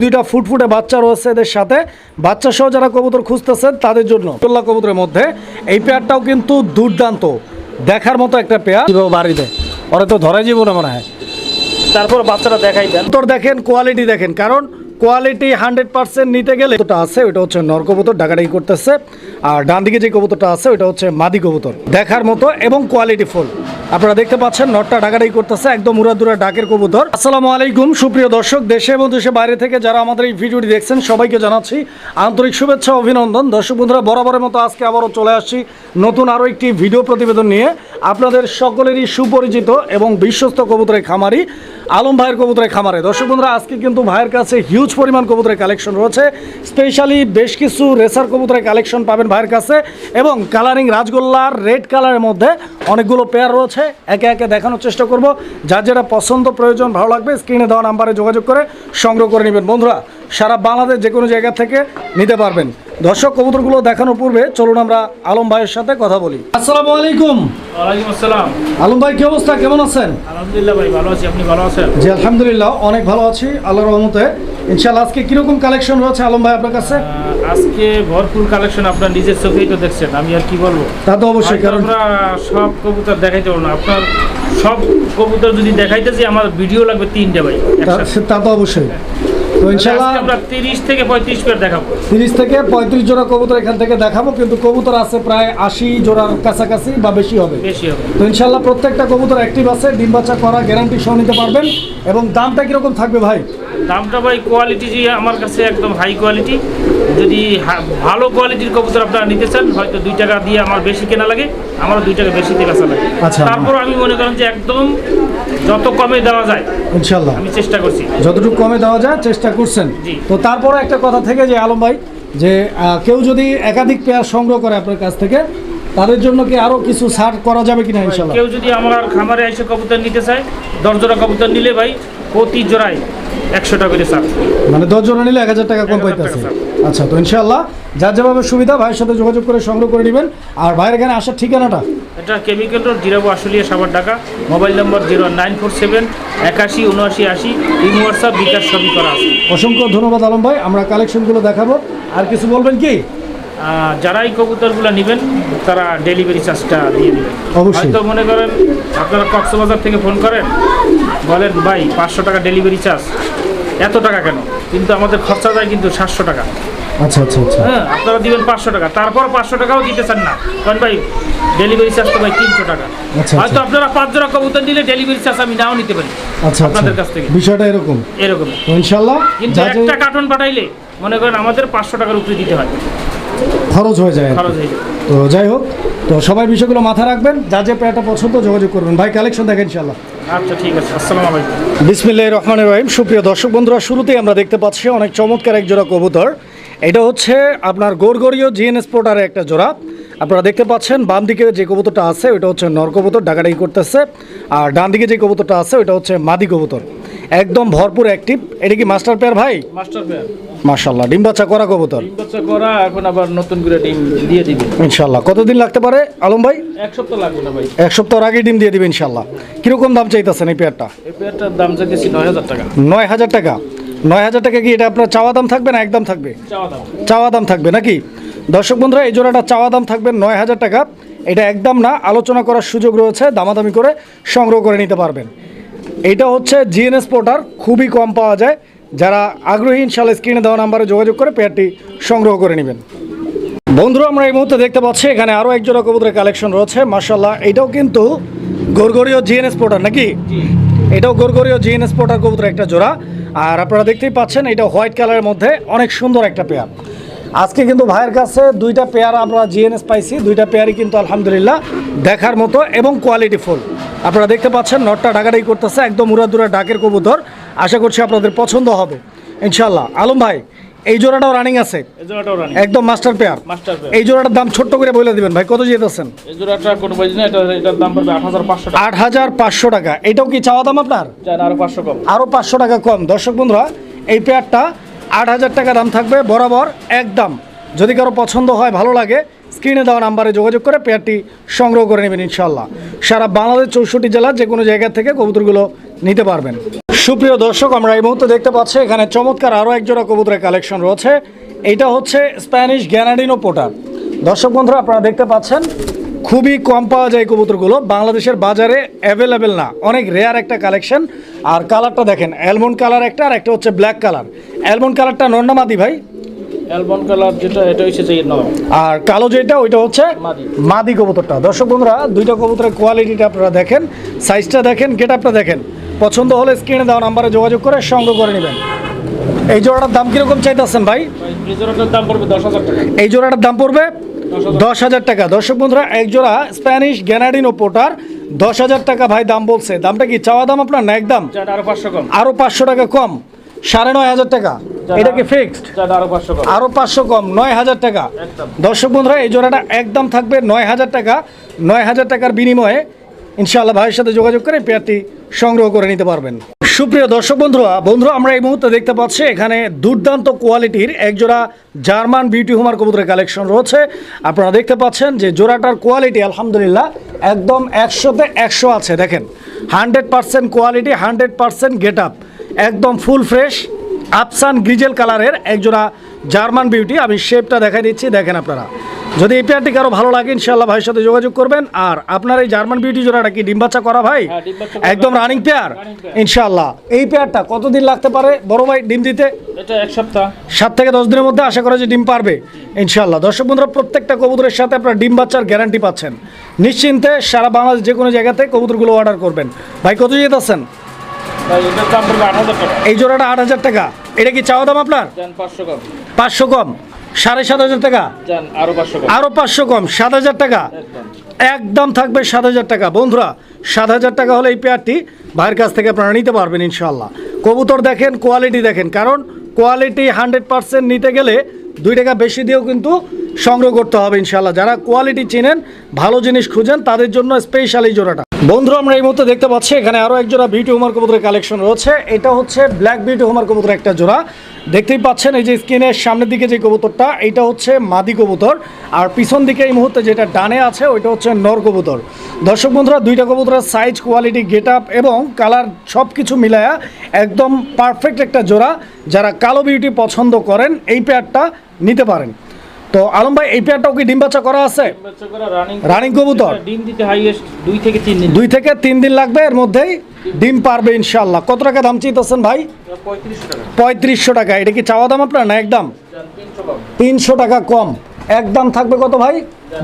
দুইটা ফুটফুটে বাচ্চা রয়েছে এদের সাথে। বাচ্চা সহ যারা কবুতর খুঁজতেছেন তাদের জন্য তোল্লা কবুতরের মধ্যে। এই পেয়ারটাও কিন্তু দুর্দান্ত। দেখার মতো একটা পেয়ার। বাড়িতে। ওরা তো ধরে না মনে হয়। তারপর বাচ্চারা দেখাই দেন তোর দেখেন কোয়ালিটি দেখেন। কারণ কোয়ালিটি হান্ড্রেড পার্সেন্ট নিতে গেলে যেটা আছে ওটা হচ্ছে নর কবুতর ডাকাডাকি করতেছে। আর ডান দিকে যে কবুতরটা আছে ওটা হচ্ছে মাদি কবুতর। দেখার মতো এবং কোয়ালিটি ফুল। আপনারা দেখতে পাচ্ছেন নটটা ডাকাডাকি করতেছে, একদম উড়াদুরা ডাকের কবুতর। আসসালামু আলাইকুম, সুপ্রিয় দর্শক, দেশে এবং দেশে বাইরে থেকে যারা আমাদের এই ভিডিওটি দেখছেন, সবাইকে জানাচ্ছি আন্তরিক শুভেচ্ছা, অভিনন্দন। দর্শক বন্ধুরা, বরাবরের মতো আজকে আবারও চলে আসছি নতুন আরও একটি ভিডিও প্রতিবেদন নিয়ে। আপনাদের সকলেরই সুপরিচিত এবং বিশ্বস্ত কবুতরের খামারি, আলম ভাইয়ের কবুতরের খামারে। দর্শক বন্ধুরা, আজকে কিন্তু ভাইয়ের কাছে হিউজ পরিমাণ কবুতরের কালেকশন রয়েছে। স্পেশালি বেশ কিছু রেসার কবুতরের কালেকশন পাবেন ভাইয়ের কাছে এবং কালারিং রাজগোল্লার রেড কালারের মধ্যে অনেকগুলো পেয়ার রয়েছে। একে একে দেখানোর চেষ্টা করব। যার যেটা পছন্দ প্রয়োজন, ভালো লাগবে স্ক্রিনে দেওয়া নাম্বারে যোগাযোগ করে সংগ্রহ করে নেবেন। বন্ধুরা সারা বাংলাদেশ যে কোনো জায়গা থেকে নিতে পারবেন। দর্শক কবুতরগুলো দেখানোর পূর্বে চলুন আমরা আলম ভাইয়ের সাথে কথা বলি। আসসালামু আলাইকুম। আসসালাম। আলম ভাই কি অবস্থা? কেমন আছেন? আলহামদুলিল্লাহ ভাই ভালো আছি। আপনি ভালো আছেন? জি আলহামদুলিল্লাহ অনেক ভালো আছি আল্লাহর রহমতে। ইনশাআল্লাহ আজকে কীরকম কালেকশন রয়েছে আলম ভাই আপনার কাছে? আজকে ভরপুর কালেকশন আপনার নিজের চোখেই তো দেখছেন আমি আর কি বলব? তা তো অবশ্যই কারণ আমরা সব কবুতর দেখাইতে পারব না। আপনার সব কবুতর যদি দেখাইতেছি আমার ভিডিও লাগবে তিনটে ভাই। তা তো অবশ্যই। তো ইনশাআল্লাহ আমরা থেকে পঁয়ত্রিশ পেয়ার দেখাবো। তিরিশ থেকে পঁয়ত্রিশ জোড়া কবুতর এখান থেকে দেখাবো কিন্তু কবুতর আছে প্রায় আশি জোড়ার কাছাকাছি বা বেশি হবে। বেশি হবে। তো ইনশাআল্লাহ প্রত্যেকটা কবুতর অ্যাক্টিভ আছে ডিম বাচ্চা করা গ্যারান্টি সহ নিতে পারবেন। এবং দামটা কীরকম থাকবে ভাই? দামটা ভাই কোয়ালিটি যে আমার কাছে একদম হাই কোয়ালিটি যদি ভালো কোয়ালিটির কবুতর আপনারা নিতে চান হয়তো দুই টাকা দিয়ে আমার বেশি কেনা লাগে আমারও দুই টাকা বেশি দিয়ে বেচা লাগে। আচ্ছা। তারপর আমি মনে করেন যে একদম যত কমে দেওয়া যায় ইনশাআল্লাহ আমি চেষ্টা করছি। যতটুকু কমে দেওয়া যায় চেষ্টা করছেন। তো তারপরে একটা কথা থেকে যে আলম ভাই যে কেউ যদি একাধিক পেয়ার সংগ্রহ করে আপনার কাছ থেকে তাদের জন্য কি আরও কিছু ছাড় করা যাবে কিনা ইনশাআল্লাহ কেউ যদি আমার খামারে এসে কবুতর নিতে চায় দশ জোড়া কবুতর নিলে ভাই প্রতি জোড়ায় একশো টাকা করে চাপ মানে দশ জন নিলে এক হাজার টাকা কম 1000 পাইতেছে। আচ্ছা তো ইনশাল্লাহ যার যেভাবে সুবিধা ভাইয়ের সাথে যোগাযোগ করে সংগ্রহ করে নেবেন। আর ভাইয়ের এখানে আসার ঠিকানাটা? এটা কেমিক্যাল রোড জিরাবো আশুলিয়া সাবার টাকা mobile number zero nine four seven একাশি উনআশি আশি ইন হোয়াটসঅ্যাপ বিকাশ সবই করা আছে। অসংখ্য ধন্যবাদ আলম ভাই আমরা কালেকশনগুলো দেখাবো। আর কিছু বলবেন কি? যারা এই কবুতরগুলো নেবেন তারা ডেলিভারি চার্জটা দিয়ে দেবেন। হয়তো মনে করেন আপনারা কক্সবাজার থেকে ফোন করেন বলেন ভাই পাঁচশো টাকা ডেলিভারি চার্জ এত টাকা কেন? কিন্তু আমাদের খরচা যায় কিন্তু সাতশো টাকা। আচ্ছা আচ্ছা আচ্ছা। হ্যাঁ আপনারা দিবেন পাঁচশো টাকা। তারপর পাঁচশো টাকাও দিতে চান না। কারণ ভাই ডেলিভারি চার্জ তো ভাই তিনশো টাকা। আচ্ছা, হয়তো আপনারা পাঁচ জোড়া কবুতর নিলে ডেলিভারি চার্জ আমি নাও নিতে পারি। আচ্ছা আপনাদের আচ্ছা কাছ থেকে। বিষয়টা এরকম। এরকম। তো ইনশাআল্লাহ কিন্তু যা যে একটা কার্টন পাঠাইলে মনে করেন আমাদের পাঁচশো টাকার উপরে দিতে হয়। খরচ হয়ে যায় খরচ হয়ে যায়। তো যাই হোক তো সবাই বিষয়গুলো মাথায় রাখবেন। যা যে পেয়ারটা পছন্দ যোগাযোগ করবেন। ভাই কালেকশন দেখেন ইনশাআল্লাহ। আচ্ছা ঠিক আছে। আসসালামু আলাইকুম। বিসমিল্লাহ রহমানের রহিম। সুপ্রিয় দর্শক বন্ধুরা শুরুতেই আমরা দেখতে পাচ্ছি অনেক চমৎকার এক জোড়া কবুতর। এটা হচ্ছে আপনার গোরগরীয় জিএন স্পোর্টারের একটা জোড়া। আপনারা দেখতে পাচ্ছেন বাম দিকে যে কবুতরটা আছে ওইটা হচ্ছে নর কবুতর ডাকাডাকি করতেছে। আর ডান দিকে যে কবুতরটা আছে ওইটা হচ্ছে মাদি কবুতর। একদম ভরপুর অ্যাক্টিভ এটা কি মাস্টার পেয়ার ভাই? মাস্টার পেয়ার মাশাল্লাহ ডিম বাচ্চা করা কবুতর। ডিম বাচ্চা করা এখন আবার নতুন করে ডিম দিয়ে দিবে। ইনশাল্লাহ কতদিন লাগতে পারে আলম ভাই? এক সপ্তাহ লাগবে না ভাই। এক সপ্তাহ আগে ডিম দিয়ে দিবে ইনশাল্লাহ কীরকম দাম চাইতেছেন এই পেয়ারটা এই পেয়ারটার দাম চাইতেছি নয় হাজার টাকা। নয় হাজার টাকা। নয় হাজার টাকা কি এটা আপনার চাওয়া দাম থাকবে না একদম থাকবে? চাওয়া দাম। থাকবে নাকি? দর্শক বন্ধুরা এই জোড়াটা চাওয়া দাম থাকবে নয় হাজার টাকা। এটা একদম না আলোচনা করার সুযোগ রয়েছে দামাদামি করে সংগ্রহ করে নিতে পারবেন। এটা হচ্ছে জিএনএস পোর্টার খুবই কম পাওয়া যায়। যারা আগ্রহী ইনশাল্লাহ স্ক্রিনে দেওয়া নাম্বারে যোগাযোগ করে পেয়ারটি সংগ্রহ করে নেবেন। বন্ধুরা আমরা এই মুহূর্তে দেখতে পাচ্ছি এখানে আরও এক জোড়া কবুতরের কালেকশন রয়েছে। মার্শাল্লাহ এটাও কিন্তু গরগরীয় জিএনএস পোর্টার নাকি? এটাও গোরগরীয় জিএনএস পোর্টার কবুতর একটা জোড়া। আর আপনারা দেখতেই পাচ্ছেন, এটা হোয়াইট কালারের মধ্যে অনেক সুন্দর একটা পেয়ার। আজকে কিন্তু ভাইয়ের কাছে দুইটা পেয়ার আমরা জিএনএস পাইছি, দুইটা পেয়ারই কিন্তু আলহামদুলিল্লাহ দেখার মতো এবং কোয়ালিটি ফুল আপনারা দেখতে পাচ্ছেন, নটটা ডাকাডাকি করতেছে, একদম উড়াদুরা ডাকের কবুতর। আশা করছি আপনাদের পছন্দ হবে। ইনশাল্লাহ আলম ভাই এই জোড়াটাও রানিং আছে। এই জোড়াটাও রানি একদম মাস্টার পেয়ার মাস্টার পেয়ার এই জোড়াটার দাম ছোট্ট করে বলে দিবেন ভাই কত যেতেছেন এই জোড়াটা কোনো বাজি না এটা এটার দাম পড়বে আট হাজার পাঁচশো টাকা। আট হাজার পাঁচশো টাকা। এটাও কি চাওয়া দাম আপনার? চান আরও পাঁচশো কম। আরও পাঁচশো টাকা কম। দর্শক বন্ধুরা এই পেয়ারটা আট হাজার টাকা দাম থাকবে বরাবর একদম। যদি কারও পছন্দ হয় ভালো লাগে স্ক্রিনে দেওয়া নাম্বারে যোগাযোগ করে পেয়ারটি সংগ্রহ করে নেবেন ইনশাল্লাহ সারা বাংলাদেশ চৌষট্টি জেলার যে কোনো জায়গা থেকে কবুতরগুলো নিতে পারবেন। সুপ্রিয় দর্শক আমরা এই মুহূর্তে দেখতে পাচ্ছি এখানে চমৎকার আরও একজোড়া কবুতরের কালেকশন রয়েছে। এটা হচ্ছে স্প্যানিশ গ্যানাডিনো পোটার দর্শক বন্ধুরা আপনারা দেখতে পাচ্ছেন খুবই কম পাওয়া যায় কবুতরগুলো। বাংলাদেশের বাজারে অ্যাভেলেবেল না অনেক রেয়ার একটা কালেকশন আর কালারটা দেখেন অ্যালমন্ড কালার একটা আর একটা হচ্ছে ব্ল্যাক কালার অ্যালমন্ড কালারটা নন্নামাদি ভাই? অ্যালবন কালার যেটা এটা হচ্ছে যে আর কালো যেটা ওইটা হচ্ছে মাদি। মাদি কবুতরটা। দর্শক বন্ধুরা দুইটা কবুতরের কোয়ালিটিটা আপনারা দেখেন সাইজটা দেখেন গেট আপটা দেখেন। পছন্দ হলে স্ক্রিনে দেওয়া নাম্বারে যোগাযোগ করে সংগ্রহ করে নেবেন। এই জোড়াটার দাম কীরকম চাইতেছেন ভাই? এই জোড়াটার দাম পড়বে দশ হাজার টাকা। এই জোড়াটার দাম পড়বে দশ হাজার। টাকা। দর্শক বন্ধুরা এক জোড়া স্প্যানিশ গ্যানাডিন ও পোটার দশ হাজার টাকা ভাই দাম বলছে। দামটা কি চাওয়া দাম আপনার না একদম? আরও পাঁচশো কম। আরও পাঁচশো টাকা কম। সাড়ে নয় হাজার টাকা। এটা কি ফিক্সড আরও পাঁচশো কম। নয় হাজার টাকা। দর্শক বন্ধুরা এই জোড়াটা একদম থাকবে নয় হাজার টাকা। নয় হাজার টাকার বিনিময়ে ইনশাআল্লাহ ভাইয়ের সাথে যোগাযোগ করে পেয়ারটি সংগ্রহ করে নিতে পারবেন। সুপ্রিয় দর্শক বন্ধুরা বন্ধুরা, আমরা এই মুহূর্তে দেখতে পাচ্ছি এখানে দুর্দান্ত কোয়ালিটির এক জোড়া জার্মান বিউটি হোমার কবুতরের কালেকশন রয়েছে। আপনারা দেখতে পাচ্ছেন যে জোড়াটার কোয়ালিটি আলহামদুলিল্লাহ, একদম একশোতে একশো আছে। দেখেন hundred percent quality hundred percent get up একদম ফুল ফ্রেশ আফসান গ্রিজেল কালারের একজোড়া জার্মান বিউটি আমি শেপটা দেখাই দিচ্ছি, দেখেন আপনারা। যদি এই পেয়ারটি কারও ভালো লাগে ইনশাল্লাহ ভাইয়ের সাথে যোগাযোগ করবেন। আর আপনার এই জার্মান বিউটি জোড়াটা কি ডিম বাচ্চা করা ভাই? হ্যাঁ। একদম রানিং পেয়ার ইনশাল্লাহ এই পেয়ারটা কতদিন লাগতে পারে? বড় ভাই ডিম দিতে? এটা এক সপ্তাহ। সাত থেকে দশ দিনের মধ্যে আশা করা যে ডিম পারবে ইনশাল্লাহ দর্শক বন্ধুরা প্রত্যেকটা কবুতরের সাথে আপনার ডিম বাচ্চার গ্যারান্টি পাচ্ছেন। নিশ্চিন্তে সারা বাংলাদেশ যে কোনো জায়গাতে কবুতরগুলো অর্ডার করবেন। ভাই কত হাজার টাকা। এই জোড়াটা আট হাজার টাকা। এটা কি চাওয়া দাম আপনার? পাঁচশো কম। পাঁচশো কম। সাড়ে সাত হাজার টাকা? আরও পাঁচশো কম। আরও পাঁচশো কম সাত হাজার টাকা? একদম। একদম থাকবে সাত হাজার টাকা। বন্ধুরা সাত হাজার টাকা হলে এই পেয়ারটি ভাইয়ের কাছ থেকে আপনারা নিতে পারবেন ইনশাল্লাহ কবুতর দেখেন কোয়ালিটি দেখেন কারণ কোয়ালিটি হান্ড্রেড পার্সেন্ট নিতে গেলে দুই টাকা বেশি দিয়েও কিন্তু সংগ্রহ করতে হবে ইনশাল্লাহ যারা কোয়ালিটি চেনেন ভালো জিনিস খুঁজেন তাদের জন্য স্পেশাল এই জোড়াটা। বন্ধুরা, আমরা এই মুহূর্তে দেখতে পাচ্ছি এখানে আরও এক জোড়া বিউটি হোমার কবুতরের কালেকশন রয়েছে। এটা হচ্ছে ব্ল্যাক বিউটি হোমার কবুতর একটা জোড়া। দেখতেই পাচ্ছেন এই যে স্ক্রিনের সামনের দিকে যে কবুতরটা, এটা হচ্ছে মাদি কবুতর। আর পিছন দিকে এই মুহূর্তে যেটা ডানে আছে, ওইটা হচ্ছে নর কবুতর। দর্শক বন্ধুরা, দুইটা কবুতরের সাইজ কোয়ালিটি গেট আপ এবং কালার সব কিছু মিলায়া একদম পারফেক্ট একটা জোড়া যারা কালো বিউটি পছন্দ করেন, এই পেয়ারটা নিতে পারেন। তো আলম ভাই এই পেয়ারটাও কি ডিম বাচ্চা করা আছে? রানিং কবুতর? ডিম দিতে হাইয়েস্ট দুই থেকে তিন দিন। দুই থেকে তিন দিন লাগবে এর মধ্যেই ডিম পারবে ইনশাল্লাহ কত টাকা দাম চাইতেছেন ভাই? পঁয়ত্রিশশো টাকা। এটা কি চাওয়া দাম আপনার না একদম? তিনশো টাকা কম। একদম থাকবে কত ভাই?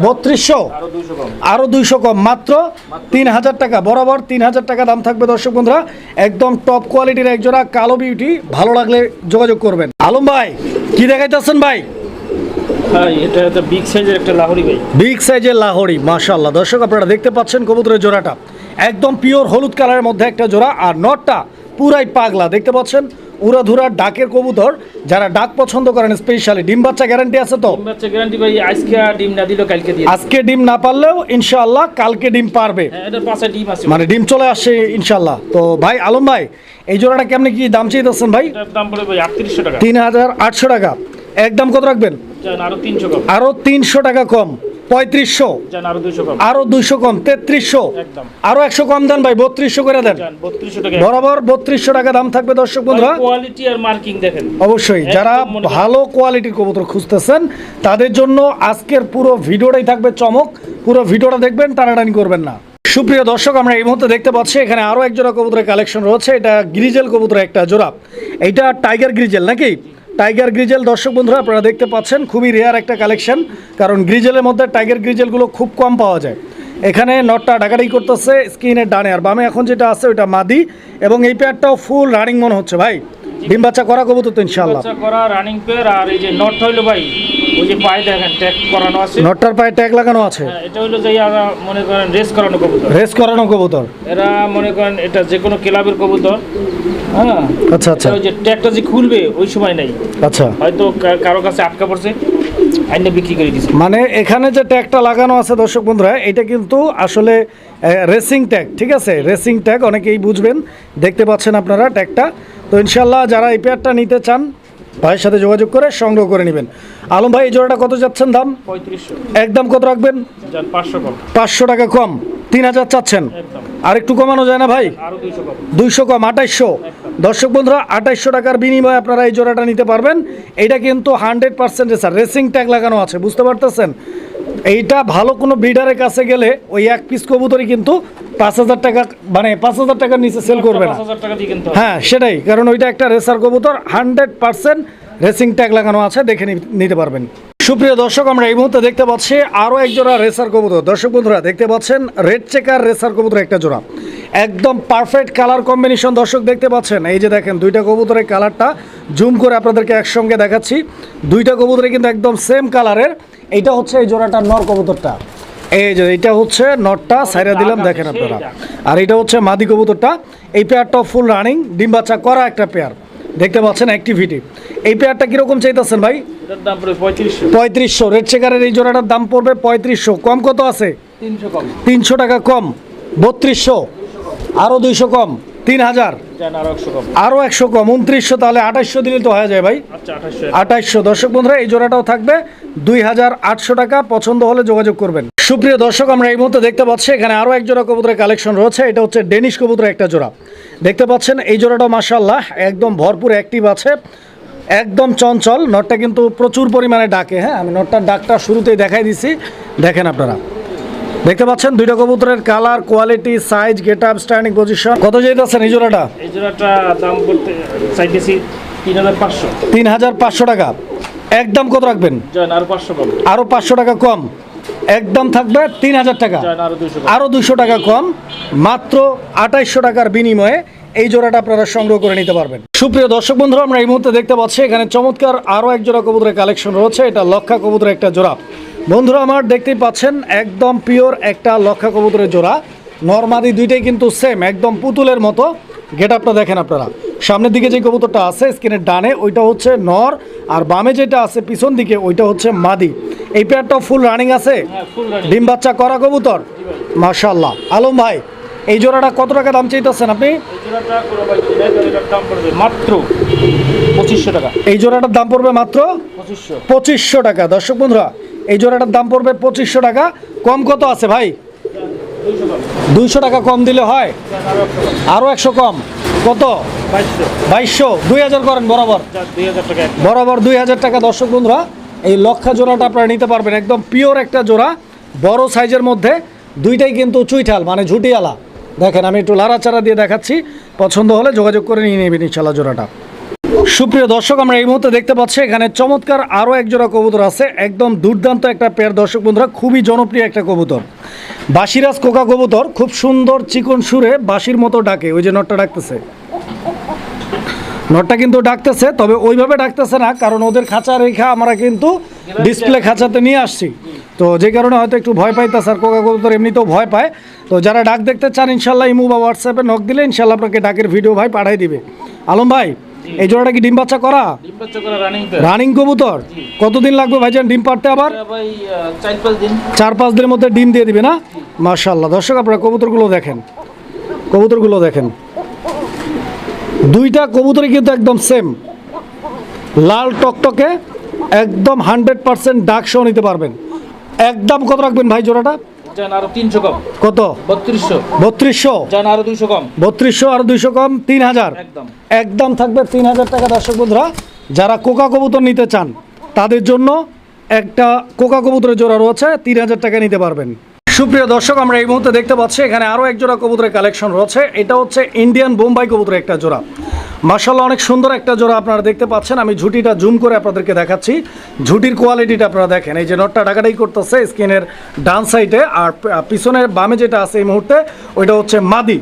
বত্রিশশো? আরও আরও দুইশো কম। মাত্র তিন হাজার টাকা। বরাবর তিন হাজার টাকা দাম থাকবে দর্শক বন্ধুরা। একদম টপ কোয়ালিটির একজোড়া কালো বিউটি ভালো লাগলে যোগাযোগ করবেন। আলম ভাই কি দেখাইতেছেন ভাই? এটা একটা বিগ সাইজের একটা লাহোরি ভাই। বিগ সাইজের লাহোরি মাশাল্লাহ দর্শক আপনারা দেখতে পাচ্ছেন কবুতরের জোড়াটা। একদম পিওর হলুদ কালারের মধ্যে একটা জোড়া আর নটটা পুরাই পাগলা। দেখতে পাচ্ছেন? উড়াধুরা ডাকের কবুতর। যারা ডাক পছন্দ করেন স্পেশালি ডিম বাচ্চা গ্যারান্টি আছে তো? ডিম বাচ্চা গ্যারান্টি ভাই আজকে ডিম না দিলেও কালকে দিয়ে আজকে ডিম না পারলেও ইনশাআল্লাহ কালকে ডিম পারবে। হ্যাঁ পাশে ডিম আছে। মানে ডিম চলে আসছে ইনশাল্লাহ তো ভাই আলম ভাই এই জোড়াটা কেমনি কি দাম চাইতেছেন ভাই? দাম পড়বে ভাই টাকা। তিন হাজার আটশো টাকা। একদম কত রাখবেন? আরও তিনশো টাকা কম। পঁয়ত্রিশশো। আরও দুইশো কম। তেত্রিশশো। আরও একশো কম দেন ভাই বত্রিশশো করে দেন। বরাবর বত্রিশশো টাকা দাম থাকবে দর্শক বন্ধুরা। কোয়ালিটি আর মার্কিং দেখেন। অবশ্যই যারা ভালো কোয়ালিটির কবুতর খুঁজতেছেন তাদের জন্য আজকের পুরো ভিডিওটাই থাকবে চমক। পুরো ভিডিওটা দেখবেন টানাটানি করবেন না। সুপ্রিয় দর্শক আমরা এই মুহূর্তে দেখতে পাচ্ছি এখানে আরও এক জোড়া কবুতরের কালেকশন রয়েছে। এটা গ্রিজেল কবুতরের একটা জোড়া। এইটা টাইগার গ্রিজেল নাকি? টাইগার গ্রিজেল দর্শক বন্ধুরা আপনারা দেখতে পাচ্ছেন খুবই রেয়ার একটা কালেকশন কারণ গ্রিজেলের মধ্যে টাইগার গ্রিজেলগুলো খুব কম পাওয়া যায়। এখানে নটটা ডাকাডাকি করতেছে স্কিনের ডানে আর বামে এখন যেটা আছে ওইটা মাদি এবং এই পেয়ারটাও ফুল রানিং মনে হচ্ছে ভাই। ডিম বাচ্চা করা কবুতর তো ইনশাল্লাহ বাচ্চা করা রানিং পেয়ার আর এই যে নট হইল ভাই ওই যে পায়ে দেখেন ট্যাগ করানো আছে। নটটার পায়ে ট্যাগ লাগানো আছে। হ্যাঁ, এটা হইল যে আর মনে করেন রেস করানো কবুতর। রেস করানো কবুতর। এরা মনে করেন এটা যে কোনো ক্লাবের কবুতর। হ্যাঁ। আচ্ছা আচ্ছা। ওই যে ট্যাগটা যে খুলবে ওই সময় নাই। আচ্ছা। হয়তো কারও কাছে আটকা পড়ছে আইনে বিক্রি করে দিছে। মানে এখানে যে ট্যাগটা লাগানো আছে দর্শক বন্ধুরা এটা কিন্তু আসলে রেসিং ট্যাগ ঠিক আছে? রেসিং ট্যাগ অনেকেই বুঝবেন দেখতে পাচ্ছেন আপনারা ট্যাগটা তো ইনশাল্লাহ যারা এই পেয়ারটা নিতে চান ভাইয়ের সাথে যোগাযোগ করে সংগ্রহ করে নেবেন। আলম ভাই এই জোড়াটা কত যাচ্ছেন দাম? পঁয়ত্রিশশো। একদম কত রাখবেন? পাঁচশো পাঁচশো টাকা কম। তিন হাজার চাচ্ছেন। আর একটু কমানো যায় না ভাই? দুইশো কম। আঠাইশশো। দর্শক বন্ধুরা আঠাইশশো টাকার বিনিময়ে আপনারা এই জোড়াটা নিতে পারবেন। এইটা কিন্তু hundred percent racer racing tag লাগানো আছে বুঝতে পারতেছেন? এইটা ভালো কোনো ব্রিডারের কাছে গেলে ওই এক পিস কবুতরই কিন্তু পাঁচ হাজার টাকা মানে পাঁচ হাজার টাকার নিচে সেল করবে না। হ্যাঁ সেটাই। কারণ ওইটা একটা রেসার কবুতর হান্ড্রেড পার্সেন্ট রেসিং ট্যাগ লাগানো আছে দেখে নিতে পারবেন। সুপ্রিয় দর্শক, আমরা এই মুহূর্তে দেখতে পাচ্ছি আরও এক জোড়া রেসার কবুতর। দর্শক বন্ধুরা, দেখতে পাচ্ছেন রেড চেকার রেসার কবুতর একটা জোড়া। একদম পারফেক্ট কালার কম্বিনেশন দর্শক দেখতে পাচ্ছেন। এই যে দেখেন, দুইটা কবুতরের কালারটা জুম করে আপনাদেরকে একসঙ্গে দেখাচ্ছি। দুইটা কবুতরে কিন্তু একদম সেম কালারের এইটা হচ্ছে এই জোড়াটার নর কবুতরটা। এই যে এটা হচ্ছে নটটা সাইরা দিলাম, দেখেন আপনারা। আর এটা হচ্ছে মাদি কবুতরটা। এই পেয়ারটা ফুল রানিং ডিম বাচ্চা করা একটা পেয়ার দেখতে পাচ্ছেন অ্যাক্টিভিটি এই পেয়ারটা কীরকম চাইতেছেন ভাই? পঁয়ত্রিশশো। রেড চেকারের এই জোড়াটার দাম পড়বে পঁয়ত্রিশশো। কম কত আছে? তিনশো টাকা কম। বত্রিশশো। আরও দুইশো কম। তিন হাজার। আরও একশো কম। আরও একশো কম। উনত্রিশশো তাহলে আঠাশশো দিলে তো হয়ে যায় ভাই। আচ্ছা আঠাশশো দর্শক বন্ধুরা এই জোড়াটাও থাকবে দুই হাজার আটশো টাকা। পছন্দ হলে যোগাযোগ করবেন। সুপ্রিয় দর্শক আমরা এই মুহূর্তে দেখতে পাচ্ছি এখানে আরও এক জোড়া কবুতরের কালেকশন রয়েছে। এটা হচ্ছে ডেনিশ কবুতরের একটা জোড়া। দেখতে পাচ্ছেন এই জোড়াটাও মাসাল্লাহ একদম ভরপুর অ্যাক্টিভ আছে। একদম চঞ্চল নটটা কিন্তু প্রচুর পরিমাণে ডাকে হ্যাঁ? আমি নটটার ডাকটা শুরুতেই দেখাই দিছি। দেখেন আপনারা। দেখতে পাচ্ছেন দুইটা কবুতরের colour quality size get up standing position কত যেতেছেন এই জোড়াটা? এই জোড়াটা দাম বলতে চাইতেছি তিন হাজার পাঁচশো। তিন হাজার পাঁচশো টাকা। একদম কত রাখবেন? আরও পাঁচশো কম। আরও পাঁচশো টাকা কম। একদম থাকবে তিন হাজার টাকা আরও আরও দুশো টাকা কম মাত্র আঠাইশশো টাকার বিনিময়ে এই জোড়াটা আপনারা সংগ্রহ করে নিতে পারবেন। সুপ্রিয় দর্শক বন্ধুরা আমরা এই মুহূর্তে দেখতে পাচ্ছি এখানে চমৎকার আরও এক জোড়া কবুতরের কালেকশন রয়েছে এটা লক্ষা কবুতরের একটা জোড়া। বন্ধুরা আমার দেখতেই পাচ্ছেন একদম পিওর একটা লক্ষা কবুতরের জোড়া। নর্মাদি দুইটাই কিন্তু সেম একদম পুতুলের মতো। গেট আপটা দেখেন আপনারা। সামনের দিকে যে কবুতরটা আছে স্ক্রিনের ডানে ওইটা হচ্ছে নর আর বামে যেটা আছে পিছন দিকে ওইটা হচ্ছে মাদি। এই পেয়ারটাও ফুল রানিং আছে? হ্যাঁ ডিম বাচ্চা করা কবুতর? মাশাল্লাহ আলম ভাই এই জোড়াটা কত টাকা দাম চাইতেছেন আপনি? মাত্র পঁচিশশো টাকা। এই জোড়াটার দাম পড়বে মাত্র পঁচিশশো টাকা। দর্শক বন্ধুরা এই জোড়াটার দাম পড়বে পঁচিশশো টাকা। কম কত আছে ভাই? দুইশো টাকা কম দিলে হয়? আরও একশো কম। কত? বাইশশো। দুই হাজার করেন, বরাবর। বরাবর দুই হাজার টাকা। দর্শক বন্ধুরা, এই লক্ষা জোড়াটা আপনারা নিতে পারবেন। একদম পিওর একটা জোড়া, বড় সাইজের মধ্যে। দুইটাই কিন্তু চুইঠাল মানে ঝুটিয়ালা। দেখেন, আমি একটু লাড়াচাড়া দিয়ে দেখাচ্ছি। পছন্দ হলে যোগাযোগ করে নিয়ে নেবেন ইনশাল্লাহ জোড়াটা। সুপ্রিয় দর্শক, আমরা এই মুহূর্তে দেখতে পাচ্ছি, এখানে চমৎকার আরও একজোড়া কবুতর আছে। একদম দুর্দান্ত একটা পেয়ার। দর্শক বন্ধুরা, খুবই জনপ্রিয় একটা কবুতর। বাসিরাজ কোকা কবুতর, খুব সুন্দর চিকন সুরে বাঁশির মতো ডাকে। ওই যে নটটা ডাকতেছে। নটটা কিন্তু ডাকতেছে, তবে ওইভাবে ডাকতেছে না, কারণ ওদের খাঁচা রেখা আমরা কিন্তু ডিসপ্লে খাঁচাতে নিয়ে আসছি। তো যে কারণে হয়তো একটু ভয় পাইতেছে স্যার কোকা কবুতর এমনিতেও ভয় পায়। তো যারা ডাক দেখতে চান, ইনশাল্লাহ ইমু বা হোয়াটসঅ্যাপে নক দিলে ইনশাল্লাহ আপনাকে ডাকের ভিডিও ভাই পাঠাই দিবে। আলম ভাই এই জোড়াটা কি ডিম বাচ্চা করা? ডিম বাচ্চা করে রানিং রানিং কবুতর? কতদিন লাগবে ভাইজান ডিম পাড়তে আবার? ভাই চার পাঁচ দিনের মধ্যে ডিম দিয়ে দিবে না? মার্শাল্লাহ দর্শক আপনারা কবুতরগুলো দেখেন। কবুতরগুলো দেখেন। দুইটা কবুতরই কিন্তু একদম সেম লাল টকটকে একদম হান্ড্রেড পার্সেন্ট ডাক সহ নিতে পারবেন। একদম কত রাখবেন ভাই জোড়াটা? যান আরও তিনশো কম। কত? বত্রিশশো। বত্রিশশো? যান আরও দুইশো কম। বত্রিশশো আর দুইশো কম তিন হাজার? একদম। একদম থাকবে তিন হাজার টাকা দর্শক বন্ধুরা। যারা কোকা কবুতর নিতে চান তাদের জন্য একটা কোকা কবুতরের জোড়া রয়েছে তিন হাজার টাকা নিতে পারবেন। সুপ্রিয় দর্শক আমরা এই মুহূর্তে দেখতে পাচ্ছি এখানে আরও এক জোড়া কবুতরের কালেকশন রয়েছে। এটা হচ্ছে ইন্ডিয়ান বোম্বাই কবুতরের একটা জোড়া। মার্শাল্লাহ অনেক সুন্দর একটা জোড়া আপনারা দেখতে পাচ্ছেন। আমি ঝুটিটা জুম করে আপনাদেরকে দেখাচ্ছি। ঝুটির কোয়ালিটিটা আপনারা দেখেন। এই যে নটটা ডাকাটাই করতেছে স্কিনের ডান সাইডে আর পিছনের বামে যেটা আছে এই মুহূর্তে ওইটা হচ্ছে মাদি।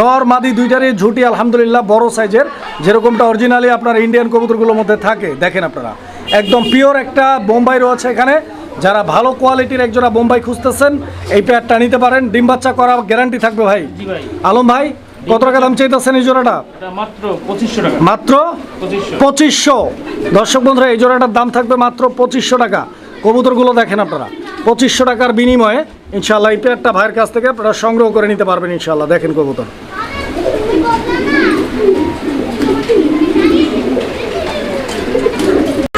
নর মাদি দুইটারই ঝুটি আলহামদুলিল্লাহ বড় সাইজের। যেরকমটা অরিজিনালি আপনার ইন্ডিয়ান কবুতরগুলোর মধ্যে থাকে দেখেন আপনারা। একদম পিওর একটা বোম্বাই রয়েছে এখানে। যারা ভালো কোয়ালিটির একজোড়া বোম্বাই খুঁজতেছেন এই পেয়ারটা নিতে পারেন। ডিম বাচ্চা করা গ্যারান্টি থাকবে ভাই। আলম ভাই কত টাকা দাম চাইতেছেন এই জোড়াটা? মাত্র পঁচিশশো দর্শক বন্ধুরা এই জোড়াটার দাম থাকবে মাত্র পঁচিশশো টাকা। কবুতরগুলো দেখেন আপনারা। পঁচিশশো টাকার বিনিময়ে ইনশাল্লাহ এই পেয়ারটা ভাইয়ের কাছ থেকে আপনারা সংগ্রহ করে নিতে পারবেন ইনশাল্লাহ দেখেন কবুতর।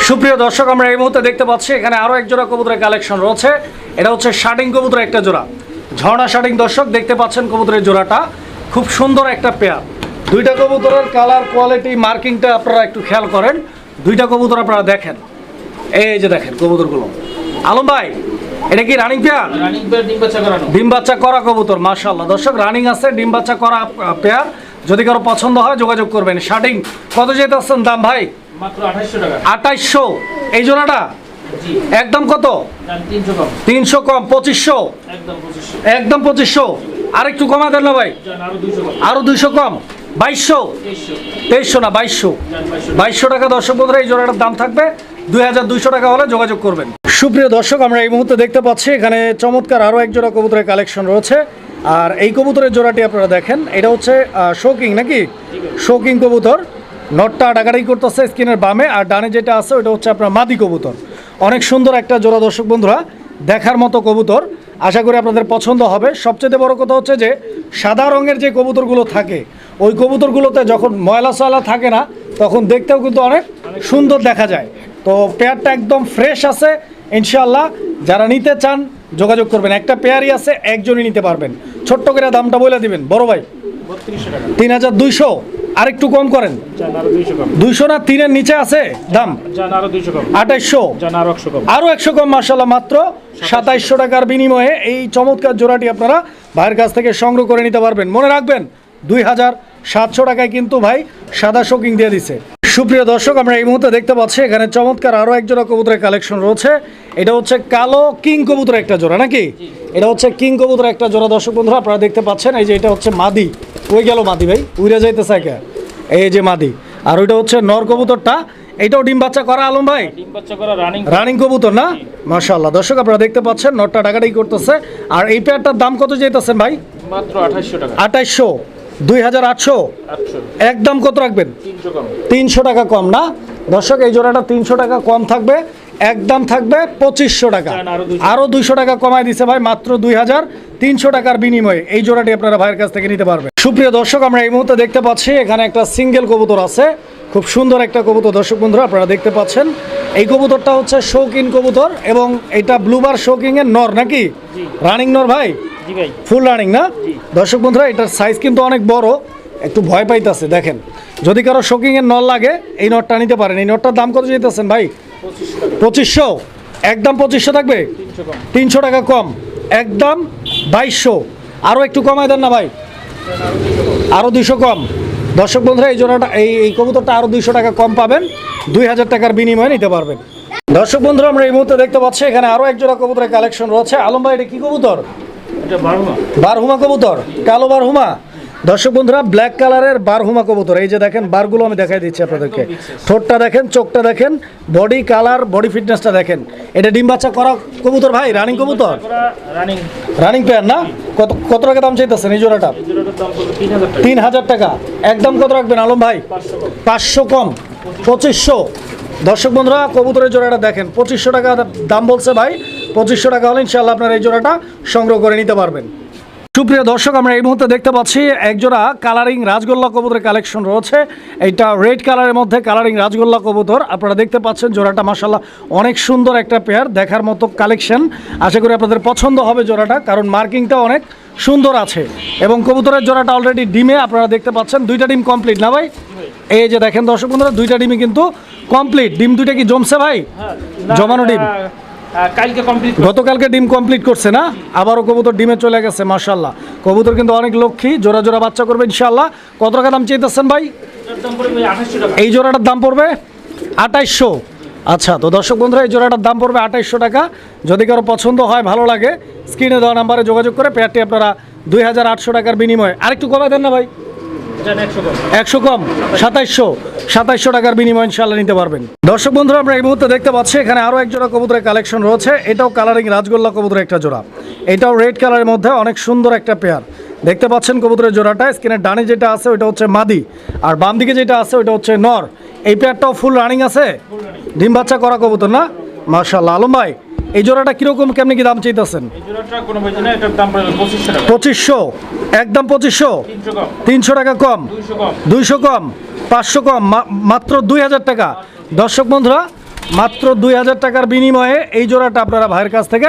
সুপ্রিয় দর্শক আমরা এই মুহূর্তে দেখতে পাচ্ছি এখানে আরও এক জোড়া কবুতরের কালেকশন রয়েছে। এটা হচ্ছে শার্টিং কবুতরের একটা জোড়া। ঝর্ণা শাটিং দর্শক দেখতে পাচ্ছেন কবুতরের জোড়াটা। খুব সুন্দর একটা পেয়ার দুইটা কবুতরের কালার কোয়ালিটি মার্কিংটা আপনারা একটু খেয়াল করেন। দুইটা কবুতর আপনারা দেখেন। এই যে দেখেন কবুতরগুলো। আলম ভাই এটা কি রানিং পেয়ার ডিম বাচ্চা করা কবুতর মাশাল্লাহ দর্শক রানিং আছে ডিম বাচ্চা করা পেয়ার যদি কারও পছন্দ হয় যোগাযোগ করবেন। শার্টিং কত যেতে আসছেন দাম ভাই? মাত্র আঠাশশো টাকা। আঠাইশশো। এই জোড়াটা? একদম কত? তিনশো কম। পঁচিশশো। একদম পঁচিশশো? আর একটু কমা দেন না ভাই। আরও দুইশো কম। বাইশশো? তেইশশো। না বাইশশো। বাইশশো। বাইশশো টাকা দর্শক বন্ধুরা এই জোড়াটার দাম থাকবে দুই হাজার দুইশো টাকা হলে যোগাযোগ করবেন। সুপ্রিয় দর্শক আমরা এই মুহূর্তে দেখতে পাচ্ছি এখানে চমৎকার আরও এক জোড়া কবুতরের কালেকশন রয়েছে। আর এই কবুতরের জোড়াটি আপনারা দেখেন এটা হচ্ছে শোকিং নাকি? শোকিং কবুতর। নটটা ডাকাডাকি করতেছে স্কিনের বামে আর ডানে যেটা আছে ওটা হচ্ছে আপনার মাদি কবুতর। অনেক সুন্দর একটা জোড়া দর্শক বন্ধুরা দেখার মতো কবুতর। আশা করি আপনাদের পছন্দ হবে। সবচেয়ে বড় কথা হচ্ছে যে সাদা রঙের যে কবুতরগুলো থাকে ওই কবুতরগুলোতে যখন ময়লা সয়লা থাকে না তখন দেখতেও কিন্তু অনেক সুন্দর দেখা যায়। তো পেয়ারটা একদম ফ্রেশ আছে ইনশাল্লাহ যারা নিতে চান যোগাযোগ করবেন। একটা পেয়ারই আছে একজনই নিতে পারবেন। ছোট্ট করে দামটা বলে দিবেন। বড় ভাই? তিন হাজার দুইশো। আরেকটু কম করেন। দুইশো না তিনের নিচে আছে দাম? যান আরও কম। আরও একশো কম। আরও একশো কম মার্শাল্লাহ মাত্র সাতাইশশো টাকার বিনিময়ে এই চমৎকার জোড়াটি আপনারা ভাইয়ের কাছ থেকে সংগ্রহ করে নিতে পারবেন। মনে রাখবেন দুই হাজার সাতশো টাকায় কিন্তু ভাই সাদা শোকিং দিয়ে দিছে। সুপ্রিয় দর্শক আমরা এই মুহূর্তে দেখতে পাচ্ছি এখানে চমৎকার আরও এক জোড়া কবুতরের কালেকশন রয়েছে। এটা হচ্ছে কালো কিং কবুতর একটা জোড়া নাকি? এটা হচ্ছে কিং কবুতর একটা জোড়া। দর্শক বন্ধুরা আপনারা দেখতে পাচ্ছেন এই যে এটা হচ্ছে মাদি। ওই গেল মাদি ভাই উড়ে যাইতেছে একে। এই যে মাদি। আর ওইটা হচ্ছে নর কবুতরটা এটাও ডিম বাচ্চা করা আলম ভাই? ডিম বাচ্চা করা রানিং রানিং কবুতর না? মাশাআল্লাহ। দর্শক আপনারা দেখতে পাচ্ছেন নটটা টাকাটাই করতেছে। আর এই পেয়ারটার দাম কত যেতেছেন ভাই? মাত্র আঠাশশো টাকা। আঠাইশশো দুই হাজার আটশো। একদম কত রাখবেন? তিনশো টাকা কম না? দর্শক এই জোড়াটা তিনশো টাকা কম থাকবে। একদম থাকবে পঁচিশশো টাকা। আরও 200 আরও দুইশো টাকা কমায় দিছে ভাই মাত্র দুই হাজার তিনশো টাকার বিনিময়ে। এই জোড়াটি আপনারা ভাইয়ের কাছ থেকে নিতে পারবেন। সুপ্রিয় দর্শক আমরা এই মুহূর্তে দেখতে পাচ্ছি এখানে একটা সিঙ্গেল কবুতর আছে। খুব সুন্দর একটা কবুতর। দর্শক বন্ধুরা আপনারা দেখতে পাচ্ছেন এই কবুতরটা হচ্ছে শৌকিন কবুতর এবং এটা ব্লুবার শৌকিং এর নর নাকি? রানিং নর ভাই? ফুল রানিং না। দর্শক বন্ধুরা এটার সাইজ কিন্তু অনেক বড়। একটু ভয় পাইতেছে দেখেন। যদি কারও শোকিং এর নল লাগে এই নটটা নিতে পারেন। এই নটটার দাম কত যেতেছেন ভাই? পঁচিশশো। একদম পঁচিশশো থাকবে? তিনশো টাকা কম। একদম বাইশশো। আরও একটু কমায় দেন না ভাই? আরও দুশো কম। দর্শক বন্ধুরা এই জোড়াটা এই এই কবুতরটা আরও দুইশো টাকা কম পাবেন। দুই হাজার টাকার বিনিময়ে নিতে পারবেন। দর্শক বন্ধুরা আমরা এই মুহূর্তে দেখতে পাচ্ছি এখানে আরও এক জোড়া কবুতরের কালেকশন রয়েছে। আলম ভাই এটা কী কবুতর? বারহুমা কবুতর। কালো বারহুমা। দর্শক বন্ধুরা ব্ল্যাক কালারের বারহুমা কবুতর। এই যে দেখেন, বারগুলো আমি দেখাই দিচ্ছি আপনাদেরকে। ঠোঁটটা দেখেন, চোখটা দেখেন বডি কালার বডি ফিটনেসটা দেখেন। এটা ডিম বাচ্চা করা কবুতর ভাই রানিং কবুতর? রানিং পেয়ার না? কত কত টাকা দাম চাইতেছেন এই জোড়াটা? তিন হাজার টাকা। একদম কত রাখবেন আলম ভাই? পাঁচশো কম। পঁচিশশো। দর্শক বন্ধুরা, কবুতরের জোড়াটা দেখেন। পঁচিশশো টাকা দাম বলছে ভাই। পঁচিশশো টাকা হলে ইনশাল্লাহ আপনার এই জোড়াটা সংগ্রহ করে নিতে পারবেন। সুপ্রিয় দর্শক আমরা এই মুহূর্তে দেখতে পাচ্ছি একজোড়া কালারিং রাজগোল্লা কবুতরের কালেকশন রয়েছে। এইটা রেড কালারের মধ্যে কালারিং রাজগোল্লা কবুতর। আপনারা দেখতে পাচ্ছেন জোড়াটা মাসাল্লাহ অনেক সুন্দর একটা পেয়ার দেখার মতো কালেকশন আশা করি আপনাদের পছন্দ হবে জোড়াটা কারণ মার্কিংটা অনেক সুন্দর আছে। এবং কবুতরের জোড়াটা অলরেডি ডিমে আপনারা দেখতে পাচ্ছেন দুইটা ডিম কমপ্লিট না ভাই? এই যে দেখেন দর্শক বন্ধুরা দুইটা ডিমই কিন্তু কমপ্লিট ডিম দুইটা কি জমছে ভাই? হ্যাঁ। জমানো ডিম? কালকে কমপ্লিট গতকালকে ডিম কমপ্লিট করছে না? আবারও কবুতর ডিমে চলে গেছে মার্শাল্লাহ কবুতর কিন্তু অনেক লক্ষ্মী জোড়া জোড়া বাচ্চা করবে ইনশাল্লাহ কত টাকা দাম চাইতেছেন ভাই? এই জোড়াটার দাম পড়বে আঠাইশশো। আচ্ছা তো দর্শক বন্ধুরা এই জোড়াটার দাম পড়বে আঠাইশশো টাকা। যদি কারও পছন্দ হয় ভালো লাগে স্ক্রিনে দেওয়া নাম্বারে যোগাযোগ করে পেয়ারটি আপনারা দুই হাজার আটশো টাকার বিনিময়ে। আরেকটু কমাই দেন না ভাই? একশো কম। একশো কম সাতাইশশো। সাতাইশশো টাকার বিনিময় ইনশাল্লাহ নিতে পারবেন। দর্শক বন্ধুরা আমরা এই মুহূর্তে দেখতে পাচ্ছি এখানে আরও এক জোড়া কবুতরের কালেকশন রয়েছে। এটাও কালারিং রাজগোল্লা কবুতরের একটা জোড়া। এটাও রেড কালারের মধ্যে অনেক সুন্দর একটা পেয়ার। দেখতে পাচ্ছেন কবুতরের জোড়াটা স্ক্রিনের ডানে যেটা আছে ওইটা হচ্ছে মাদি আর বাম দিকে যেটা আছে ওইটা হচ্ছে নর। এই পেয়ারটাও ফুল রানিং আছে? ডিম বাচ্চা করা কবুতর না? মার্শাল্লাহ আলম ভাই এই জোড়াটা কীরকম কেমনি কি দাম চাইতেছেন? পঁচিশশো একদম পঁচিশশো? তিনশো টাকা কম। দুইশো কম? পাঁচশো কম মাত্র দুই হাজার টাকা। দর্শক বন্ধুরা, মাত্র দুই হাজার টাকার বিনিময়ে এই জোড়াটা আপনারা ভাইয়ের কাছ থেকে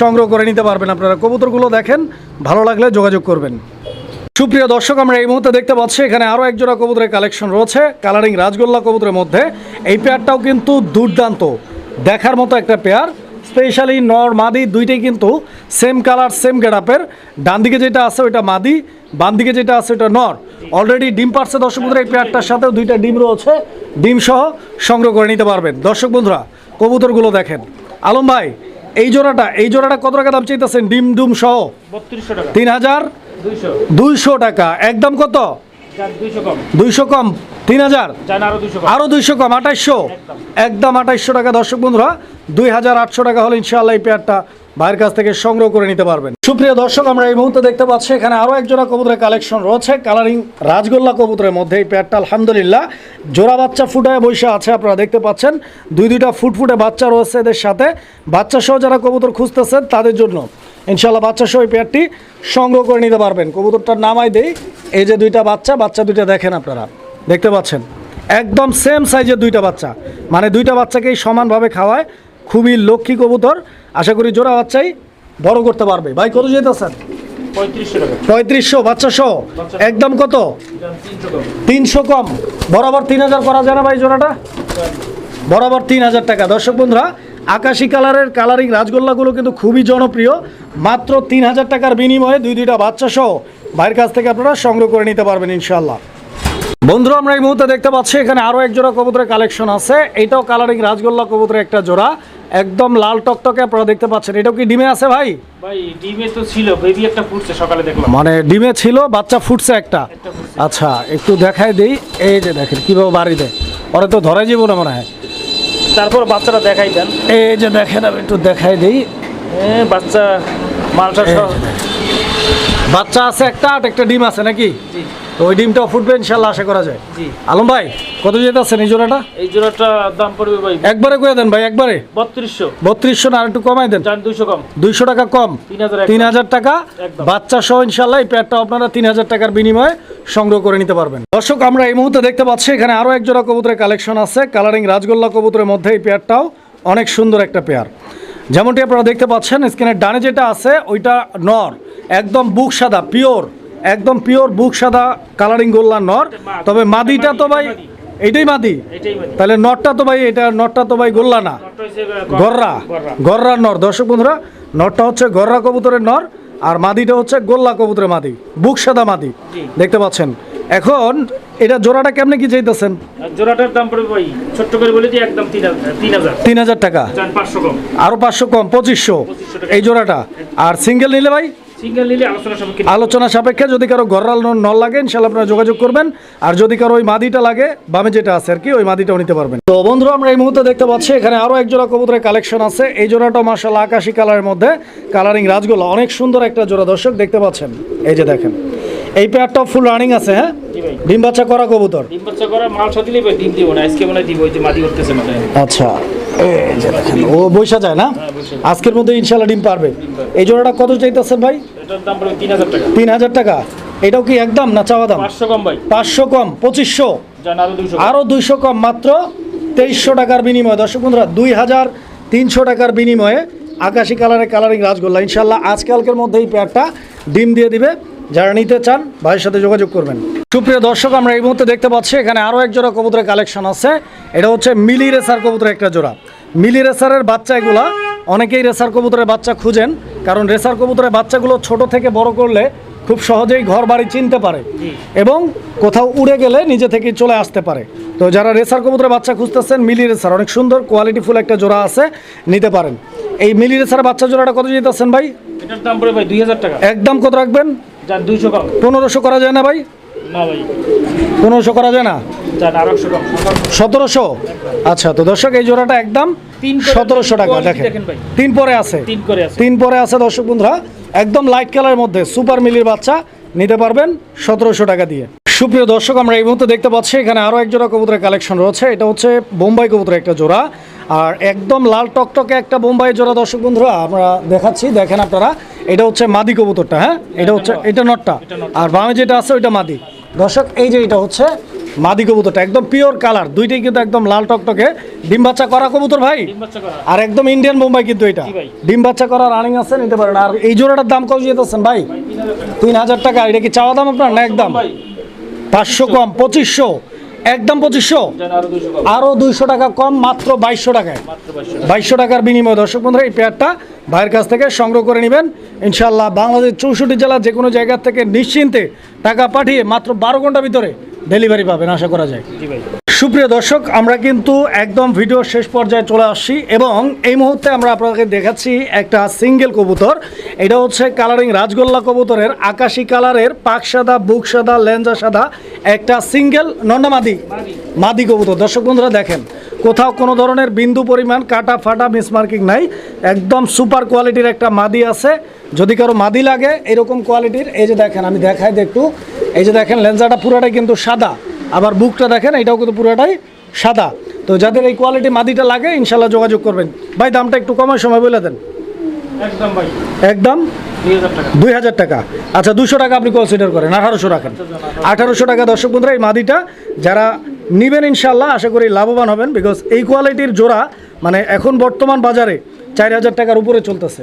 সংগ্রহ করে নিতে পারবেন। আপনারা কবুতরগুলো দেখেন, ভালো লাগলে যোগাযোগ করবেন। সুপ্রিয় দর্শক, আমরা এই মুহূর্তে দেখতে পাচ্ছি, এখানে আরও এক জোড়া কবুতরের কালেকশন রয়েছে, কালারিং রাজগোল্লা কবুতরের মধ্যে। এই পেয়ারটাও কিন্তু দুর্দান্ত, দেখার মতো একটা পেয়ার স্পেশালি নর মাদি দুইটাই কিন্তু সেম কালার সেম গেটআপের ডান দিকে যেটা আছে ওইটা মাদি বাম দিকে যেটা আছে ওইটা নর। অলরেডি ডিম পারছে দর্শক বন্ধুরা এই পেয়ারটার সাথেও দুইটা ডিম রয়েছে। ডিম সহ সংগ্রহ করে নিতে পারবেন। দর্শক বন্ধুরা কবুতরগুলো দেখেন। আলম ভাই এই জোড়াটা এই জোড়াটা কত টাকা দাম চাইতেছেন? ডিম ডুম সহ? তিন হাজার দুইশো। টাকা। একদম কত? দুইশো কম। তিন হাজার? আরও দুইশো কম। আরও দুইশো কম আঠাইশশো? একদম। আঠাইশশো টাকা। দর্শক বন্ধুরা দুই হাজার আটশো টাকা হলে ইনশাআল্লাহ এই পেয়ারটা ভাইয়ের কাছ থেকে সংগ্রহ করে নিতে পারবেন। সুপ্রিয় দর্শক আমরা এই মুহূর্তে দেখতে পাচ্ছি এখানে আরও এক জোড়া কবুতরের কালেকশন রয়েছে। কালারিং রাজগোল্লা কবুতরের মধ্যে এই পেয়ারটা আলহামদুলিল্লাহ। জোড়া বাচ্চা ফুটায় বসে আছে আপনারা দেখতে পাচ্ছেন। দুই দুইটা ফুটফুটে বাচ্চা রয়েছে এদের সাথে। বাচ্চা সহ যারা কবুতর খুঁজতেছেন তাদের জন্য ইনশাল্লাহ বাচ্চা সহ এই পেয়ারটি সংগ্রহ করে নিতে পারবেন। কবুতরটার নামাই দেই। এই যে দুইটা বাচ্চা বাচ্চা দুইটা দেখেন আপনারা। দেখতে পাচ্ছেন? একদম সেম সাইজের দুইটা বাচ্চা। মানে দুইটা বাচ্চাকেই সমানভাবে খাওয়ায়। খুবই লক্ষ্মী কবুতর। আশা করি জোড়া বাচ্চাই বড় করতে পারবে। ভাই কত যেতেছেন? পঁয়ত্রিশশো টাকা। পঁয়ত্রিশশো বাচ্চা সহ? একদম কত? তিনশো কম। বরাবর তিন হাজার করা যায় না ভাই জোড়াটা? বরাবর তিন হাজার টাকা। দর্শক বন্ধুরা আকাশি কালারের কালারিং রাজগোল্লাগুলো কিন্তু খুবই জনপ্রিয়। মাত্র তিন হাজার টাকার বিনিময়ে দুই দুইটা বাচ্চা সহ ভাইয়ের কাছ থেকে আপনারা সংগ্রহ করে নিতে পারবেন ইনশাল্লাহ বন্ধুরা আমরা এই মুহূর্তে দেখতে পাচ্ছি এখানে আরও এক জোড়া কবুতরের কালেকশন আছে। এটাও কালারিং রাজগোল্লা কবুতরের একটা জোড়া একদম লাল টকটকে আপনারা দেখতে পাচ্ছেন। এটাও কি ডিমে আছে ভাই? ভাই ডিমে তো ছিল বেবি একটা ফুটছে সকালে দেখলাম। মানে ডিমে ছিল বাচ্চা ফুটছে একটা। আচ্ছা একটু দেখাই দিই। এই যে দেখেন কীভাবে বাড়ি দেয়। ওরা তো ধরে যাব না মনে হয়। তারপর বাচ্চাটা দেখাই দেন। এই যে দেখেন আমি একটু দেখাই দিই। এ, বাচ্চা মালটা বাচ্চা আছে একটা আর একটা ডিম আছে নাকি? তো ওই ডিমটাও ফুটবে ইনশাল্লাহ আশা করা যায়। আলম ভাই কত যেতে আছেন এই জোড়াটা? এই জোড়াটা দাম পড়বে ভাই। একবারে করে দেন ভাই একবারে? বত্রিশশো। বত্রিশশো না আর একটু কমাই দেন। দুইশো কম। দুইশো টাকা কম। তিন হাজার টাকা। বাচ্চা সহ ইনশাল্লাহ এই প্যাডটা আপনারা তিন হাজার টাকার বিনিময়ে সংগ্রহ করে নিতে পারবেন। দর্শক আমরা এই মুহূর্তে দেখতে পাচ্ছি এখানে আরও এক জোড়া কবুতরের কালেকশন আছে। কালারিং রাজগোল্লা কবুতরের মধ্যে এই পেয়ারটাও অনেক সুন্দর একটা পেয়ার যেমনটি আপনারা দেখতে পাচ্ছেন স্ক্রিনের ডানে যেটা আছে ওইটা নর। একদম বুক সাদা পিওর। একদম পিওর বুক সাদা কালারিং গোল্লা নর। তবে মাদিটা তো ভাই এইটাই মাদি। তাহলে নটটা তো ভাই এটা নটটা তো ভাই গোল্লা না। নটটা গররা। গররা। গররার নর। দর্শক বন্ধুরা নরটা হচ্ছে গররা কবুতরের নর আর মাদিটা হচ্ছে গোল্লা কবুতরের মাদি। বুক সাদা মাদি। দেখতে পাচ্ছেন। এখন এটা জোড়াটা কেমনে কি চাইতেছেন? জোড়াটার দাম পড়বে ভাই ছোট্ট করে বলে দিই একদম তিন হাজার টাকা। পাঁচশো কম। আরও পাঁচশো কম পঁচিশশো। 2500 এই জোড়াটা। আর সিঙ্গেল নিলে ভাই? সিঙ্গেল নিলে আলোচনা সাপেক্ষে। আলোচনা সাপেক্ষে যদি কারও গররাল নল লাগে ইনশাল্লাহ আপনারা যোগাযোগ করবেন। আর যদি কারও ওই মাদিটা লাগে বামে যেটা আছে আর কি ওই মাদিটাও নিতে পারবেন। তো বন্ধুরা আমরা এই মুহূর্তে দেখতে পাচ্ছি এখানে আরও এক জোড়া কবুতরের কালেকশন আছে। এই জোড়াটা মার্শাল্লাহ আকাশি কালারের মধ্যে। কালারিং রাজগোলা অনেক সুন্দর একটা জোড়া দর্শক দেখতে পাচ্ছেন। এই যে দেখেন। এই পেয়ারটাও ফুল রানিং আছে হ্যাঁ? ডিম বাচ্চা করা কবুতর? ডিম বাচ্চা করা মাল সহ দিলে ডিম দিব না আজকে মনে দিব যে মাদি করতেছে মাথায়। আচ্ছা। ও বৈশা যায় না? হ্যাঁ। আজকের মধ্যে ইনশাল্লাহ ডিম পারবে। এই জোড়াটা কত চাইতেছেন ভাই? এটার দাম পড়বে তিন হাজার টাকা। তিন হাজার টাকা। এটাও কি একদম না চাওয়া দাম? পাঁচশো কম ভাই। পাঁচশো কম পঁচিশশো। আরও দুইশো কম। মাত্র তেইশশো টাকার বিনিময়ে। দর্শক বন্ধুরা দুই হাজার তিনশো টাকার বিনিময়ে আকাশি কালারের কালারিং রাজগোল্লা। ইনশাল্লাহ আজকালকের মধ্যে এই পেয়ারটা ডিম দিয়ে দিবে। যারা নিতে চান ভাইয়ের সাথে যোগাযোগ করবেন। সুপ্রিয় দর্শক আমরা এই মুহূর্তে দেখতে পাচ্ছি এখানে আরও এক জোড়া কবুতরের কালেকশন আছে। এটা হচ্ছে মিলি রেসার কবুতরের একটা জোড়া। মিলি রেসারের বাচ্চা এগুলা অনেকেই রেসার কবুতরের বাচ্চা খুঁজেন কারণ রেসার কবুতরের বাচ্চাগুলো ছোট থেকে বড় করলে খুব সহজেই ঘর বাড়ি চিনতে পারে এবং কোথাও উড়ে গেলে নিজে থেকে চলে আসতে পারে। তো যারা রেসার কবুতরের বাচ্চা খুঁজতেছেন মিলি রেসার অনেক সুন্দর কোয়ালিটিফুল একটা জোড়া আছে নিতে পারেন। এই মিলি রেসার বাচ্চা জোড়াটা কত যেতেছেন ভাই? এটার দাম পড়বে ভাই দুই হাজার টাকা। একদম কত রাখবেন? পনেরোশো করা যায় না ভাই? পনেরোশো করা যায় না? সতেরোশো। আচ্ছা তো দর্শক এই জোড়াটা একদম সতেরোশো টাকা দেখেন। তিন পরে আছে। তিন আছে। তিন পরে আছে দর্শক বন্ধুরা। একদম লাইট কালারের মধ্যে সুপার মিলির বাচ্চা। নিতে পারবেন সতেরোশো টাকা দিয়ে। সুপ্রিয় দর্শক আমরা এই মুহূর্তে দেখতে পাচ্ছি এখানে আরও এক জোড়া কবুতরের কালেকশন রয়েছে। এটা হচ্ছে বোম্বাই কবুতরের একটা জোড়া। আর একদম লাল টকটকে একটা বোম্বাই জোড়া দর্শক বন্ধুরা আমরা দেখাচ্ছি। দেখেন আপনারা এটা হচ্ছে মাদি কবুতরটা হ্যাঁ? এটা হচ্ছে এটা নটটা। আর বামে যেটা আছে ওইটা মাদি। দর্শক এই যে এটা হচ্ছে মাদি কবুতরটা একদম পিওর কালার দুইটাই কিন্তু একদম লাল টকটকে। ডিম বাচ্চা করা কবুতর ভাই? আর একদম ইন্ডিয়ান বোম্বাই কিন্তু এটা। ডিম বাচ্চা করা রানিং আছে নিতে পারেন। আর এই জোড়াটার দাম কত যেতেছেন ভাই? ভাই তিন হাজার টাকা। এটা কি চাওয়া দাম আপনার না একদম? পাঁচশো কম পঁচিশশো। একদম পঁচিশশো? আরও আরও দুইশো টাকা কম মাত্র বাইশশো টাকায়। বাইশশো টাকার বিনিময়ে। দর্শক বন্ধুরা এই পেয়ারটা ভাইয়ের কাছ থেকে সংগ্রহ করে নেবেন। ইনশাল্লাহ বাংলাদেশ চৌষট্টি জেলার যে কোনো জায়গার থেকে নিশ্চিন্তে টাকা পাঠিয়ে মাত্র বারো ঘণ্টার ভিতরে ডেলিভারি পাবেন, আশা করা যায়। জি ভাই। সুপ্রিয় দর্শক, আমরা কিন্তু একদম ভিডিও শেষ পর্যায়ে চলে আসছি এবং এই মুহূর্তে আমরা আপনাকে দেখাচ্ছি একটা সিঙ্গেল কবুতর। এটা হচ্ছে কালারিং রাজগোল্লা কবুতরের আকাশি কালারের পাক সাদা, বুক সাদা লেঞ্জা সাদা একটা সিঙ্গেল নন্দামাদি, মাদি কবুতর। দর্শক বন্ধুরা, দেখেন, কোথাও কোনো ধরনের বিন্দু পরিমাণ কাটা ফাটা মিসমার্কিং নাই। একদম সুপার কোয়ালিটির একটা মাদি আছে। যদি কারও মাদি লাগে, এরকম কোয়ালিটির এই যে দেখেন, আমি দেখাই একটু। এই যে দেখেন লেঞ্জাটা পুরোটাই কিন্তু সাদা। আবার বুকটা দেখেন এটাও কিন্তু পুরোটাই সাদা। তো যাদের এই কোয়ালিটি মাদিটা লাগে ইনশাল্লাহ যোগাযোগ করবেন। ভাই দামটা একটু কমার সময় বলে দেন। একদম ভাই। একদম? দুই হাজার টাকা। আচ্ছা দুশো টাকা আপনি কনসিডার করেন আঠারোশো রাখেন। আঠারোশো টাকা দর্শক বন্ধুরা এই মাদিটা যারা নিবেন ইনশাল্লাহ আশা করি লাভবান হবেন বিকজ এই কোয়ালিটির জোড়া মানে এখন বর্তমান বাজারে চার হাজার টাকার উপরে চলতেছে।